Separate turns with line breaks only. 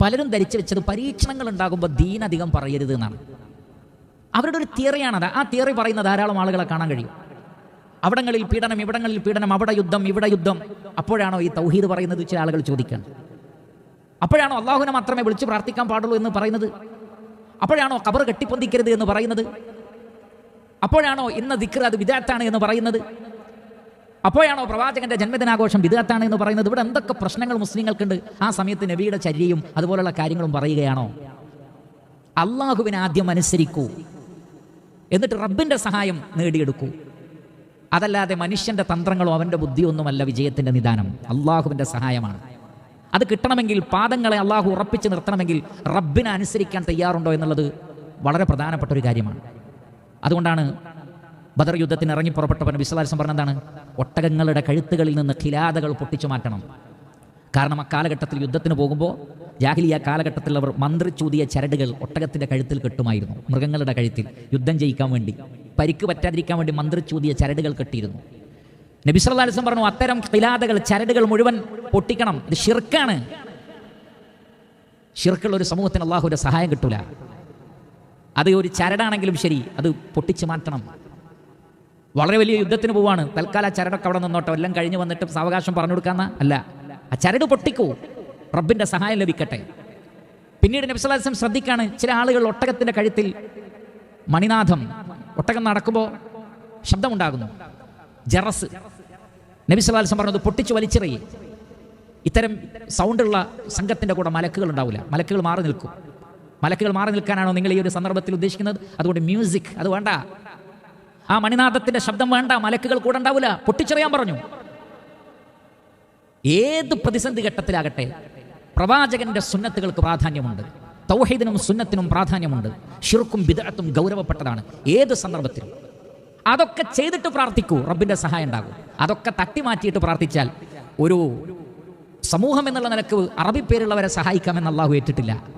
പലരും ധരിച്ചു വെച്ചത് പരീക്ഷണങ്ങൾ ഉണ്ടാകുമ്പോൾ ദീൻ അധികം പറയരുത് എന്നാണ്. അവരുടെ ഒരു തിയറിയാണത്. ആ തിയറി പറയുന്ന ധാരാളം ആളുകളെ കാണാൻ കഴിയും. അവിടങ്ങളിൽ പീഡനം ഇവിടങ്ങളിൽ പീഡനം അവിടെ യുദ്ധം ഇവിടെ യുദ്ധം. അപ്പോഴാണോ ഈ തൗഹീദ് പറയുന്നത്? ചില ആളുകൾ ചോദിക്കണം അപ്പോഴാണോ അള്ളാഹുവിനെ മാത്രമേ വിളിച്ച് പ്രാർത്ഥിക്കാൻ പാടുള്ളൂ എന്ന് പറയുന്നത്? അപ്പോഴാണോ കബർ കെട്ടിപ്പൊന്തിക്കരുത് എന്ന് പറയുന്നത്? അപ്പോഴാണോ ഇന്ന ദിക്ർ അത് വിദാത്താണ് എന്ന് പറയുന്നത്? അപ്പോഴാണോ പ്രവാചകന്റെ ജന്മദിനാഘോഷം വിദഗത്താണ് എന്ന് പറയുന്നത്? ഇവിടെ എന്തൊക്കെ പ്രശ്നങ്ങൾ മുസ്ലിങ്ങൾക്കുണ്ട്? ആ സമയത്ത് നബിയുടെ ചര്യയും അതുപോലുള്ള കാര്യങ്ങളും പറയുകയാണോ? അള്ളാഹുവിനെ ആദ്യം അനുസരിക്കൂ. എന്നിട്ട് റബ്ബിന്റെ സഹായം നേടിയെടുക്കൂ. അതല്ലാതെ മനുഷ്യന്റെ തന്ത്രങ്ങളോ അവന്റെ ബുദ്ധിയൊന്നുമല്ല വിജയത്തിന്റെ നിദാനം. അള്ളാഹുവിന്റെ സഹായമാണ്. അത് കിട്ടണമെങ്കിൽ പാദങ്ങളെ അള്ളാഹു ഉറപ്പിച്ച് നിർത്തണമെങ്കിൽ റബ്ബിനെ അനുസരിക്കാൻ തയ്യാറുണ്ടോ എന്നുള്ളത് വളരെ പ്രധാനപ്പെട്ട ഒരു കാര്യമാണ്. അതുകൊണ്ടാണ് ബദർ യുദ്ധത്തിന് ഇറങ്ങി പുറപ്പെട്ടവൻ വിശ്വാസം പറഞ്ഞതാണ് ഒട്ടകങ്ങളുടെ കഴുത്തുകളിൽ നിന്ന് ഖിലാദകൾ പൊട്ടിച്ചു മാറ്റണം. കാരണം ആ കാലഘട്ടത്തിൽ യുദ്ധത്തിന് പോകുമ്പോൾ ജാഹിലിയ കാലഘട്ടത്തിൽ അവർ മന്ത്രിച്ചൂതിയ ചരടുകൾ ഒട്ടകത്തിന്റെ കഴുത്തിൽ കെട്ടുമായിരുന്നു. മൃഗങ്ങളുടെ കഴുത്തിൽ യുദ്ധം ജയിക്കാൻ വേണ്ടി പരിക്ക് പറ്റാതിരിക്കാൻ വേണ്ടി മന്ത്രിച്ചൂതിയ ചരടുകൾ കെട്ടിയിരുന്നു. നബി പറഞ്ഞു അത്തരം ഖിലാദകൾ ചരടുകൾ മുഴുവൻ പൊട്ടിക്കണം. ഇത് ഷിർക്കാണ് ഷിർക്കുള്ള ഒരു സമൂഹത്തിന് അള്ളാഹുവിന്റെ സഹായം കിട്ടൂല. അത് ഒരു ചരടാണെങ്കിലും ശരി അത് പൊട്ടിച്ചു മാറ്റണം. വളരെ വലിയ യുദ്ധത്തിന് പോവാണ്. തൽക്കാല ചരടൊക്കെ അവിടെ നിന്നോട്ടോ. എല്ലാം കഴിഞ്ഞ് വന്നിട്ട് സാവകാശം പറഞ്ഞു കൊടുക്കാന്ന? അല്ല. ആ ചരട് പൊട്ടിക്കൂ. റബ്ബിന്റെ സഹായം ലഭിക്കട്ടെ. പിന്നീട് നബിസ്വലാസം ശ്രദ്ധിക്കാണ് ചില ആളുകൾ ഒട്ടകത്തിന്റെ കഴുത്തിൽ മണിനാഥം. ഒട്ടകം നടക്കുമ്പോൾ ശബ്ദമുണ്ടാകുന്നു. ജറസ്. നബിസ്വലാസം പറഞ്ഞത് പൊട്ടിച്ചു വലിച്ചെറിയും. ഇത്തരം സൗണ്ടുള്ള സംഘത്തിന്റെ കൂടെ മലക്കുകൾ ഉണ്ടാവില്ല. മലക്കുകൾ മാറി നിൽക്കും. മലക്കുകൾ മാറി നിൽക്കാനാണോ നിങ്ങൾ ഈ ഒരു സന്ദർഭത്തിൽ ഉദ്ദേശിക്കുന്നത്? അതുകൊണ്ട് മ്യൂസിക് അത് വേണ്ട. ആ മണിനാഥത്തിന്റെ ശബ്ദം വേണ്ട മലക്കുകൾ കൂടെ ഉണ്ടാവില്ല പൊട്ടിച്ചെറിയാൻ പറഞ്ഞു. ഏത് പ്രതിസന്ധി ഘട്ടത്തിലാകട്ടെ പ്രവാചകന്റെ സുന്നത്തുകൾക്ക് പ്രാധാന്യമുണ്ട്. തൗഹീദിനും സുന്നത്തിനും പ്രാധാന്യമുണ്ട്. ഷിർക്കും ബിദഅത്തും ഗൗരവപ്പെട്ടതാണ് ഏത് സന്ദർഭത്തിലും. അതൊക്കെ ചെയ്തിട്ട് പ്രാർത്ഥിക്കൂ റബ്ബിന്റെ സഹായം ഉണ്ടാകും. അതൊക്കെ തട്ടി മാറ്റിയിട്ട് പ്രാർത്ഥിച്ചാൽ ഒരു സമൂഹം എന്നുള്ള നിലയ്ക്ക് അറബി പേരുള്ളവരെ സഹായിക്കാമെന്ന് അള്ളാഹു ഏറ്റിട്ടില്ല.